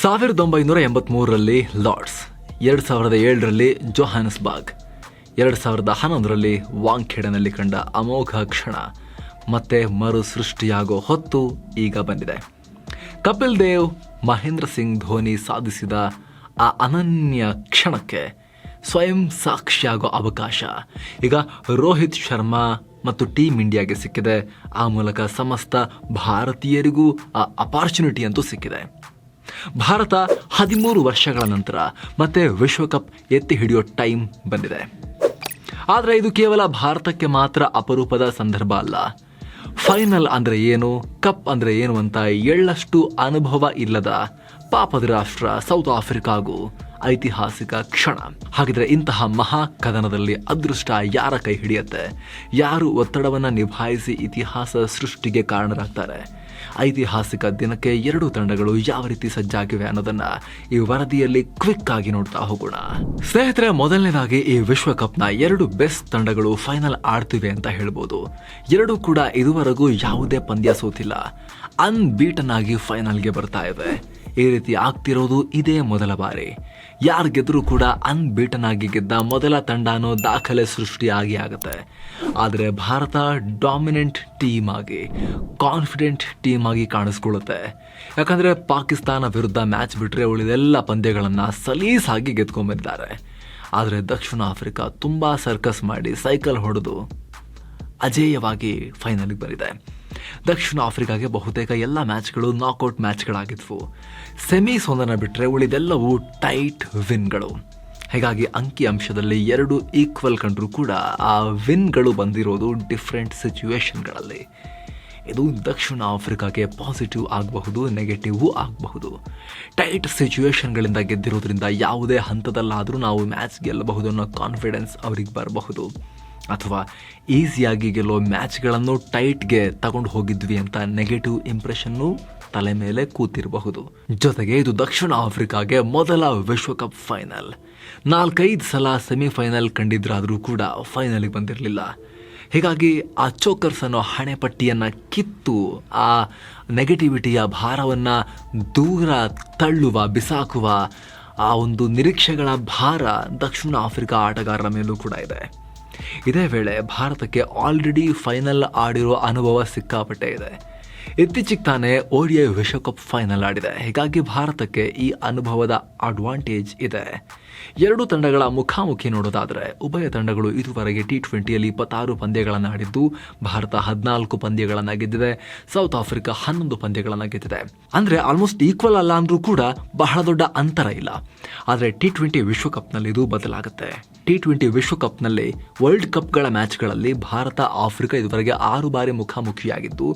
ಸಾವಿರದ ಒಂಬೈನೂರ ಎಂಬತ್ಮೂರರಲ್ಲಿ ಲಾರ್ಡ್ಸ್, ಎರಡು ಸಾವಿರದ ಏಳರಲ್ಲಿ ಜೋಹಾನ್ಸ್ಬರ್ಗ್, ಎರಡು ಸಾವಿರದ ಹನ್ನೊಂದರಲ್ಲಿ ವಾಂಖೇಡನಲ್ಲಿ ಕಂಡ ಅಮೋಘ ಕ್ಷಣ, ಮತ್ತೆ ಮರು ಸೃಷ್ಟಿಯಾಗೋ ಹೊತ್ತು ಈಗ ಬಂದಿದೆ. ಕಪಿಲ್ ದೇವ್, ಮಹೇಂದ್ರ ಸಿಂಗ್ ಧೋನಿ ಸಾಧಿಸಿದ ಆ ಅನನ್ಯ ಕ್ಷಣಕ್ಕೆ ಸ್ವಯಂ ಸಾಕ್ಷಿಯಾಗೋ ಅವಕಾಶ. ಈಗ ರೋಹಿತ್ ಶರ್ಮಾ ಮತ್ತು ಟೀಮ್ ಇಂಡಿಯಾಗೆ ಸಿಕ್ಕಿದೆ. ಆ ಮೂಲಕ ಸಮಸ್ತ ಭಾರತೀಯರಿಗೂ ಆ ಅಪಾರ್ಚುನಿಟಿ ಅಂತೂ ಸಿಕ್ಕಿದೆ. ಭಾರತ ಹದಿಮೂರು ವರ್ಷಗಳ ನಂತರ ಮತ್ತೆ ವಿಶ್ವಕಪ್ ಎತ್ತಿ ಹಿಡಿಯೋ ಟೈಮ್ ಬಂದಿದೆ. ಆದರೆ ಇದು ಕೇವಲ ಭಾರತಕ್ಕೆ ಮಾತ್ರ ಅಪರೂಪದ ಸಂದರ್ಭ ಅಲ್ಲ. ಫೈನಲ್ ಅಂದ್ರೆ ಏನು, ಕಪ್ ಅಂದ್ರೆ ಏನು ಅಂತ ಎಳ್ಳಷ್ಟು ಅನುಭವ ಇಲ್ಲದ ಪಾಪದ ರಾಷ್ಟ್ರ ಸೌತ್ ಆಫ್ರಿಕಾಗೂ ಐತಿಹಾಸಿಕ ಕ್ಷಣ. ಹಾಗಿದ್ರೆ ಇಂತಹ ಮಹಾ ಕದನದಲ್ಲಿ ಅದೃಷ್ಟ ಯಾರ ಕೈ ಹಿಡಿಯುತ್ತೆ? ಯಾರು ಒತ್ತಡವನ್ನ ನಿಭಾಯಿಸಿ ಇತಿಹಾಸ ಸೃಷ್ಟಿಗೆ ಕಾರಣರಾಗ್ತಾರೆ? ಐತಿಹಾಸಿಕ ದಿನಕ್ಕೆ ಎರಡು ತಂಡಗಳು ಯಾವ ರೀತಿ ಸಜ್ಜಾಗಿವೆ ಅನ್ನೋದನ್ನ ಈ ವರದಿಯಲ್ಲಿ ಕ್ವಿಕ್ ಆಗಿ ನೋಡ್ತಾ ಹೋಗೋಣ. ಸ್ನೇಹಿತರೆ, ಮೊದಲನೇದಾಗಿ ಈ ವಿಶ್ವಕಪ್ನ ಎರಡು ಬೆಸ್ಟ್ ತಂಡಗಳು ಫೈನಲ್ ಆಡ್ತಿವೆ ಅಂತ ಹೇಳ್ಬೋದು. ಎರಡೂ ಕೂಡ ಇದುವರೆಗೂ ಯಾವುದೇ ಪಂದ್ಯ ಸೋತಿಲ್ಲ. ಅನ್ಬೀಟನ್ ಆಗಿ ಫೈನಲ್ಗೆ ಬರ್ತಾ ಇದೆ. ಈ ರೀತಿ ಆಗ್ತಿರೋದು ಇದೇ ಮೊದಲ ಬಾರಿ. ಯಾರು ಗೆದ್ರೂ ಕೂಡ ಅನ್ಬೀಟನ್ ಆಗಿ ಗೆದ್ದ ಮೊದಲ ತಂಡ ಅನ್ನೋ ದಾಖಲೆ ಸೃಷ್ಟಿಯಾಗಿ ಆಗುತ್ತೆ. ಆದರೆ ಭಾರತ ಡಾಮಿನೆಂಟ್ ಟೀಮ್ ಆಗಿ ಕಾನ್ಫಿಡೆಂಟ್ ಟೀಮ್ ಆಗಿ ಕಾಣಿಸ್ಕೊಳ್ಳುತ್ತೆ. ಯಾಕಂದ್ರೆ ಪಾಕಿಸ್ತಾನ ವಿರುದ್ಧ ಮ್ಯಾಚ್ ಬಿಟ್ಟರೆ ಉಳಿದೆಲ್ಲ ಪಂದ್ಯಗಳನ್ನು ಸಲೀಸಾಗಿ ಗೆದ್ಕೊಂಡ್ಬಂದಿದ್ದಾರೆ ಆದರೆ ದಕ್ಷಿಣ ಆಫ್ರಿಕಾ ತುಂಬಾ ಸರ್ಕಸ್ ಮಾಡಿ ಸೈಕಲ್ ಹೊಡೆದು ಅಜೇಯವಾಗಿ ಫೈನಲ್ಗೆ ಬರಿದೆ ದಕ್ಷಿಣ ಆಫ್ರಿಕಾಗೆ ಬಹುತೇಕ ಎಲ್ಲ ಮ್ಯಾಚ್ಗಳು ನಾಕೌಟ್ ಮ್ಯಾಚ್ಗಳಾಗಿದ್ವು. ಸೆಮೀಸ್ ಒಂದನ್ನು ಬಿಟ್ಟರೆ ಉಳಿದೆಲ್ಲವೂ ಟೈಟ್ ವಿನ್ಗಳು ಹೀಗಾಗಿ ಅಂಕಿ ಅಂಶದಲ್ಲಿ ಎರಡು ಈಕ್ವಲ್ ಕಂಡರೂ ಕೂಡ ಆ ವಿನ್ಗಳು ಬಂದಿರೋದು ಡಿಫ್ರೆಂಟ್ ಸಿಚುವೇಶನ್ಗಳಲ್ಲಿ ಇದು ದಕ್ಷಿಣ ಆಫ್ರಿಕಾಗೆ ಪಾಸಿಟಿವ್ ಆಗಬಹುದು ನೆಗೆಟಿವ್ ಆಗಬಹುದು. ಟೈಟ್ ಸಿಚುವೇಶನ್ಗಳಿಂದ ಗೆದ್ದಿರೋದ್ರಿಂದ ಯಾವುದೇ ಹಂತದಲ್ಲಾದರೂ ನಾವು ಮ್ಯಾಚ್ ಗೆಲ್ಲಬಹುದು ಅನ್ನೋ ಕಾನ್ಫಿಡೆನ್ಸ್ ಅವ್ರಿಗೆ ಬರಬಹುದು. ಅಥವಾ ಈಸಿಯಾಗಿ ಗೆಲ್ಲೋ ಮ್ಯಾಚ್ಗಳನ್ನು ಟೈಟ್ಗೆ ತಗೊಂಡು ಹೋಗಿದ್ವಿ ಅಂತ ನೆಗೆಟಿವ್ ಇಂಪ್ರೆಷನ್ನು ತಲೆ ಮೇಲೆ ಕೂತಿರಬಹುದು. ಜೊತೆಗೆ ಇದು ದಕ್ಷಿಣ ಆಫ್ರಿಕಾಗೆ ಮೊದಲ ವಿಶ್ವಕಪ್ ಫೈನಲ್. ನಾಲ್ಕೈದು ಸಲ ಸೆಮಿಫೈನಲ್ ಕಂಡಿದ್ರಾದರೂ ಕೂಡ ಫೈನಲಿಗೆ ಬಂದಿರಲಿಲ್ಲ. ಹೀಗಾಗಿ ಆ ಚೋಕರ್ಸ್ ಅನ್ನೋ ಹಣೆಪಟ್ಟಿಯನ್ನು ಕಿತ್ತು ಆ ನೆಗೆಟಿವಿಟಿಯ ಭಾರವನ್ನು ದೂರ ತಳ್ಳುವ, ಬಿಸಾಕುವ ಆ ಒಂದು ನಿರೀಕ್ಷೆಗಳ ಭಾರ ದಕ್ಷಿಣ ಆಫ್ರಿಕಾ ಆಟಗಾರರ ಮೇಲೂ ಕೂಡ ಇದೆ. ಇದೇ ವೇಳೆ ಭಾರತಕ್ಕೆ ಆಲ್ರೆಡಿ ಫೈನಲ್ ಆಡಿರೋ ಅನುಭವ ಸಿಕ್ಕಾಪಟ್ಟೆ ಇದೆ. ಇತ್ತೀಚೆಗೆ ತಾನೇ ಓಡಿಐ ವಿಶ್ವಕಪ್ ಫೈನಲ್ ಆಡಿದೆ. ಹೀಗಾಗಿ ಭಾರತಕ್ಕೆ ಈ ಅನುಭವದ ಅಡ್ವಾಂಟೇಜ್ ಇದೆ. ಎರಡು ತಂಡಗಳ ಮುಖಾಮುಖಿ ನೋಡೋದಾದರೆ, ಉಭಯ ತಂಡಗಳು ಇದುವರೆಗೆ ಟಿ ಟ್ವೆಂಟಿಯಲ್ಲಿ ಇಪ್ಪತ್ತಾರು ಪಂದ್ಯಗಳನ್ನು ಆಡಿದ್ದು, ಭಾರತ ಹದಿನಾಲ್ಕು ಪಂದ್ಯಗಳನ್ನು ಗೆದ್ದಿದೆ ಸೌತ್ ಆಫ್ರಿಕಾ ಹನ್ನೊಂದು ಪಂದ್ಯಗಳನ್ನು ಗೆದ್ದಿದೆ. ಅಂದರೆ ಆಲ್ಮೋಸ್ಟ್ ಈಕ್ವಲ್ ಅಲ್ಲ ಅಂದ್ರೂ ಕೂಡ ಬಹಳ ದೊಡ್ಡ ಅಂತರ ಇಲ್ಲ. ಆದರೆ ಟಿ ಟ್ವೆಂಟಿ ವಿಶ್ವಕಪ್ನಲ್ಲಿ ಇದು ಬದಲಾಗುತ್ತೆ. ಟಿ ಟ್ವೆಂಟಿ ವಿಶ್ವಕಪ್ನಲ್ಲಿ ವರ್ಲ್ಡ್ ಕಪ್ಗಳ ಮ್ಯಾಚ್ಗಳಲ್ಲಿ ಭಾರತ ಆಫ್ರಿಕಾ ಇದುವರೆಗೆ ಆರು ಬಾರಿ ಮುಖಾಮುಖಿಯಾಗಿದ್ದು,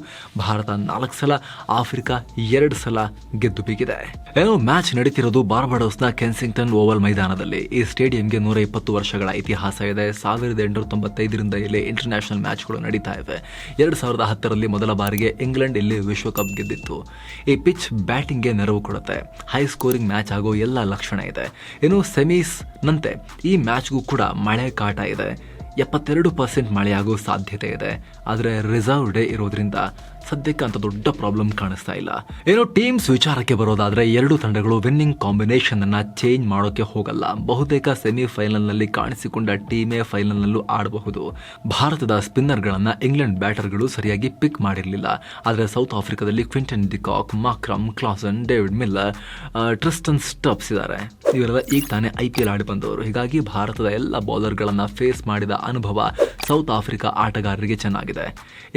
ಭಾರತ ನಾಲ್ಕು ಸಲ ಆಫ್ರಿಕಾ ಎರಡು ಸಲ ಗೆದ್ದು ಬೀಗಿದೆ. ಏನೋ ಮ್ಯಾಚ್ ನಡೀತಿರೋದು ಬಾರ್ಬಡೋಸ್ನ ಕೆನ್ಸಿಂಗ್ಟನ್ ಓವಲ್ ಮೈದಾನದಲ್ಲಿ ಈ ಸ್ಟೇಡಿಯಂಗೆ ನೂರ ಇಪ್ಪತ್ತು ವರ್ಷಗಳ ಇತಿಹಾಸ ಇದೆ. ಸಾವಿರದ ಎಂಟುನೂರ ತೊಂಬತ್ತೈದರಿಂದ ಇಲ್ಲಿ ಇಂಟರ್ನ್ಯಾಷನಲ್ ಮ್ಯಾಚ್ಗಳು ನಡೀತಾ ಇವೆ. ಎರಡು ಸಾವಿರದ ಹತ್ತರಲ್ಲಿ ಮೊದಲ ಬಾರಿಗೆ ಇಂಗ್ಲೆಂಡ್ ಇಲ್ಲಿ ವಿಶ್ವಕಪ್ ಗೆದ್ದಿತ್ತು. ಈ ಪಿಚ್ ಬ್ಯಾಟಿಂಗ್ಗೆ ನೆರವು ಕೊಡುತ್ತೆ. ಹೈ ಸ್ಕೋರಿಂಗ್ ಮ್ಯಾಚ್ ಆಗೋ ಎಲ್ಲ ಲಕ್ಷಣ ಇದೆ. ಇನ್ನು ಸೆಮೀಸ್ ನಂತೆ ಈ ಮ್ಯಾಚ್ಗೂ ಕೂಡ ಮಳೆ ಕಾಟ ಇದೆ. ಎಪ್ಪತ್ತೆರಡು ಪರ್ಸೆಂಟ್ ಮಳೆಯಾಗೋ ಸಾಧ್ಯತೆ ಇದೆ. ಆದರೆ ರಿಸರ್ವ್ ಡೇ ಇರೋದ್ರಿಂದ ಸದ್ಯಕ್ಕೆ ದೊಡ್ಡ ಪ್ರಾಬ್ಲಮ್ ಕಾಣಿಸ್ತಾ ಇಲ್ಲ. ಏನೋ ಟೀಮ್ಸ್ ವಿಚಾರಕ್ಕೆ ಬರೋದಾದ್ರೆ ಎರಡು ತಂಡಗಳು ವಿನ್ನಿಂಗ್ ಕಾಂಬಿನೇಷನ್ ಅನ್ನ ಚೇಂಜ್ ಮಾಡೋಕೆ ಹೋಗಲ್ಲ. ಬಹುತೇಕ ಸೆಮಿಫೈನಲ್ನಲ್ಲಿ ಕಾಣಿಸಿಕೊಂಡ ಟೀಮೇ ಫೈನಲ್ ನಲ್ಲೂ ಆಡಬಹುದು. ಭಾರತದ ಸ್ಪಿನ್ನರ್ಗಳನ್ನ ಇಂಗ್ಲೆಂಡ್ ಬ್ಯಾಟರ್ಗಳು ಸರಿಯಾಗಿ ಪಿಕ್ ಮಾಡಿರಲಿಲ್ಲ. ಆದರೆ ಸೌತ್ ಆಫ್ರಿಕಾದಲ್ಲಿ Quinton de Kock Markram Klaasen David Miller Tristan Stubbs ಇದ್ದಾರೆ ಇವರೆಲ್ಲ ಈಗ ತಾನೇ ಐ ಪಿ ಎಲ್ ಆಡಿ ಬಂದವರು. ಹೀಗಾಗಿ ಭಾರತದ ಎಲ್ಲ ಬೌಲರ್ಗಳನ್ನ ಫೇಸ್ ಮಾಡಿದ ಅನುಭವ ಸೌತ್ ಆಫ್ರಿಕಾ ಆಟಗಾರರಿಗೆ ಚೆನ್ನಾಗಿದೆ.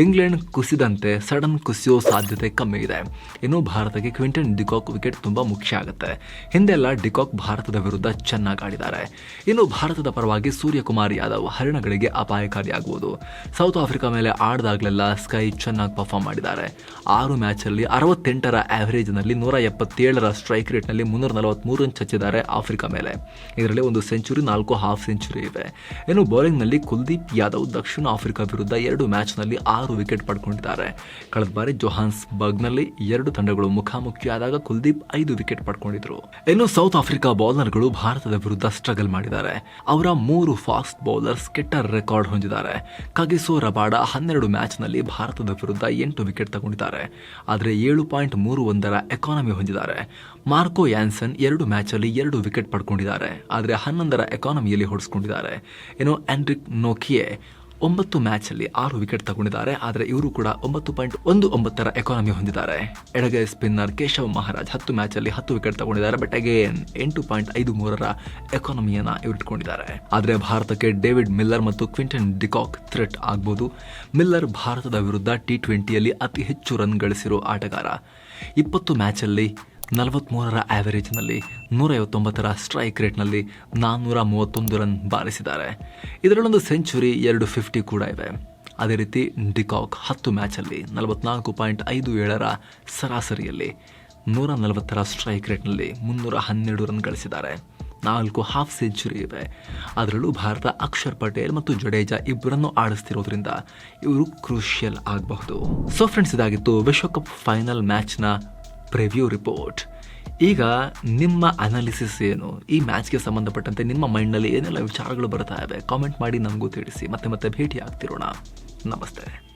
ಇಂಗ್ಲೆಂಡ್ ಕುಸಿದಂತೆ ಸಡನ್ ಕುಸಿಯೋ ಸಾಧ್ಯತೆ ಕಮ್ಮಿ ಇದೆ. ಇನ್ನು ಭಾರತಕ್ಕೆ ಕ್ವಿಂಟನ್ ಡಿಕಾಕ್ ವಿಕೆಟ್ ತುಂಬಾ ಮುಖ್ಯ ಆಗುತ್ತೆ. ಹಿಂದೆಲ್ಲ ಡಿಕಾಕ್ ಭಾರತದ ವಿರುದ್ಧ ಚೆನ್ನಾಗಿ ಆಡಿದ್ದಾರೆ. ಇನ್ನು ಭಾರತದ ಪರವಾಗಿ ಸೂರ್ಯಕುಮಾರ್ ಯಾದವ್ ಹರಿಣಗಳಿಗೆ ಅಪಾಯಕಾರಿಯಾಗುವುದು. ಸೌತ್ ಆಫ್ರಿಕಾ ಮೇಲೆ ಆಡಿದಾಗಲೆಲ್ಲ ಸ್ಕೈ ಚೆನ್ನಾಗಿ ಪರ್ಫಾರ್ಮ್ ಮಾಡಿದ್ದಾರೆ. ಆರು ಮ್ಯಾಚಲ್ಲಿ ಅರವತ್ತೆಂಟರ ಆವರೇಜ್ನಲ್ಲಿ ನೂರ ಎಪ್ಪತ್ತೇಳರ ಸ್ಟ್ರೈಕ್ ರೇಟ್ನಲ್ಲಿ ಮುನ್ನೂರ ನಲವತ್ಮೂರು ರನ್ ಚಚ್ಚಿದ್ದಾರೆ ಆಫ್ರಿಕಾ ಮೇಲೆ. ಇದರಲ್ಲಿ ಒಂದು ಸೆಂಚುರಿ ನಾಲ್ಕು ಹಾಫ್ ಸೆಂಚುರಿ ಇವೆ. ಇನ್ನು ಬೌಲಿಂಗ್ನಲ್ಲಿ ಕುಲ್ದೀಪ್ ಯಾದವ್ ದಕ್ಷಿಣ ಆಫ್ರಿಕಾ ವಿರುದ್ಧ ಎರಡು ಮ್ಯಾಚ್ನಲ್ಲಿ ಆರು ವಿಕೆಟ್ ಪಡ್ಕೊಂಡಿದ್ದಾರೆ. ಕಳೆದ ಬಾರಿ ಜೊಹಾನ್ಸ್ ಬರ್ಗ್ನಲ್ಲಿ ಎರಡು ತಂಡಗಳು ಮುಖಾಮುಖಿಯಾದಾಗ ಕುಲ್ದೀಪ್ ಐದು ವಿಕೆಟ್ ಪಡ್ಕೊಂಡಿದ್ರು. ಇನ್ನು ಸೌತ್ ಆಫ್ರಿಕಾ ಬೌಲರ್ಗಳು ಭಾರತದ ವಿರುದ್ಧ ಸ್ಟ್ರಗಲ್ ಮಾಡಿದ್ದಾರೆ. ಅವರ ಮೂರು ಫಾಸ್ಟ್ ಬೌಲರ್ಸ್ ಕೆಟ್ಟ ರೆಕಾರ್ಡ್ ಹೊಂದಿದ್ದಾರೆ. ಕಗಿಸೋ ರಬಾಡ ಹನ್ನೆರಡು ಮ್ಯಾಚ್ನಲ್ಲಿ ಭಾರತದ ವಿರುದ್ಧ ಎಂಟು ವಿಕೆಟ್ ತಗೊಂಡಿದ್ದಾರೆ. ಆದರೆ ಏಳು ಪಾಯಿಂಟ್ ಮೂರು ಒಂದರ ಎಕಾನಮಿ ಹೊಂದಿದ್ದಾರೆ. ಮಾರ್ಕೋ ಯಾನ್ಸನ್ ಎರಡು ಮ್ಯಾಚಲ್ಲಿ ಎರಡು ವಿಕೆಟ್ ಪಡ್ಕೊಂಡಿದ್ದಾರೆ. ಆದರೆ ಹನ್ನೊಂದರ ಎಕಾನಮಿಯಲ್ಲಿ ಹೊಡೆಸ್ಕೊಂಡಿದ್ದಾರೆ. ಇನ್ನು ಆಂಡ್ರಿಕ್ ನೋಕಿಯೆ ಒಂಬತ್ತು ಮ್ಯಾಚಲ್ಲಿ ಆರು ವಿಕೆಟ್ ತಗೊಂಡಿದ್ದಾರೆ, ಆದರೆ ಇವರು ಕೂಡ ಒಂಬತ್ತು ಪಾಯಿಂಟ್ ಒಂದು ಒಂಬತ್ತರ ಎಕಾನಮಿ ಹೊಂದಿದ್ದಾರೆ. ಎಡಗೈ ಸ್ಪಿನ್ನರ್ ಕೇಶವ್ ಮಹಾರಾಜ್ ಹತ್ತು ಮ್ಯಾಚಲ್ಲಿ ಹತ್ತು ವಿಕೆಟ್ ತಗೊಂಡಿದ್ದಾರೆ ಬಟ್ ಅಗೇನ್ ಎಂಟು ಪಾಯಿಂಟ್ ಐದು ಮೂರರ ಎಕಾನಮಿಯನ್ನ ಇವರಿಟ್ಕೊಂಡಿದ್ದಾರೆ ಆದರೆ ಭಾರತಕ್ಕೆ ಡೇವಿಡ್ ಮಿಲ್ಲರ್ ಮತ್ತು ಕ್ವಿಂಟನ್ ಡಿಕಾಕ್ ಥ್ರೆಟ್ ಆಗ್ಬೋದು. ಮಿಲ್ಲರ್ ಭಾರತದ ವಿರುದ್ಧ ಟಿ ಟ್ವೆಂಟಿಯಲ್ಲಿ ಅತಿ ಹೆಚ್ಚು ರನ್ ಗಳಿಸಿರೋ ಆಟಗಾರ. ಇಪ್ಪತ್ತು ಮ್ಯಾಚಲ್ಲಿ ನಲವತ್ತ್ಮೂರರ ಆ್ಯಾವರೇಜ್ನಲ್ಲಿ ನೂರೈವತ್ತೊಂಬತ್ತರ ಸ್ಟ್ರೈಕ್ ರೇಟ್ನಲ್ಲಿ ನಾನ್ನೂರ ಮೂವತ್ತೊಂದು ರನ್ ಬಾರಿಸಿದ್ದಾರೆ. ಇದರಲ್ಲೊಂದು ಸೆಂಚುರಿ ಎರಡು ಫಿಫ್ಟಿ ಕೂಡ ಇವೆ ಅದೇ ರೀತಿ ಡಿಕಾಕ್ ಹತ್ತು ಮ್ಯಾಚಲ್ಲಿ ನಲವತ್ನಾಲ್ಕು ಪಾಯಿಂಟ್ ಐದು ಏಳರ ಸರಾಸರಿಯಲ್ಲಿ ನೂರ ನಲವತ್ತರ ಸ್ಟ್ರೈಕ್ ರೇಟ್ನಲ್ಲಿ ಮುನ್ನೂರ ಹನ್ನೆರಡು ರನ್ ಗಳಿಸಿದ್ದಾರೆ. ನಾಲ್ಕು ಹಾಫ್ ಸೆಂಚುರಿ ಇವೆ ಅದರಲ್ಲೂ ಭಾರತ ಅಕ್ಷರ್ ಪಟೇಲ್ ಮತ್ತು ಜಡೇಜಾ ಇಬ್ಬರನ್ನು ಆಡಿಸ್ತಿರೋದ್ರಿಂದ ಇವರು ಕ್ರೂಷಿಯಲ್ ಆಗಬಹುದು. ಸೊ ಫ್ರೆಂಡ್ಸ್, ಇದಾಗಿತ್ತು ವಿಶ್ವಕಪ್ ಫೈನಲ್ ಮ್ಯಾಚ್ನ ಪ್ರಿವ್ಯೂ ರಿಪೋರ್ಟ್ ಈಗ ನಿಮ್ಮ ಅನಾಲಿಸಿಸ್ ಏನು? ಈ ಮ್ಯಾಚ್ಗೆ ಸಂಬಂಧಪಟ್ಟಂತೆ ನಿಮ್ಮ ಮೈಂಡ್ನಲ್ಲಿ ಏನೆಲ್ಲ ವಿಚಾರಗಳು ಬರ್ತಾ ಇವೆ? ಕಾಮೆಂಟ್ ಮಾಡಿ ನಮಗೂ ತಿಳಿಸಿ. ಮತ್ತೆ ಮತ್ತೆ ಭೇಟಿ ಆಗ್ತಿರೋಣ ನಮಸ್ತೆ.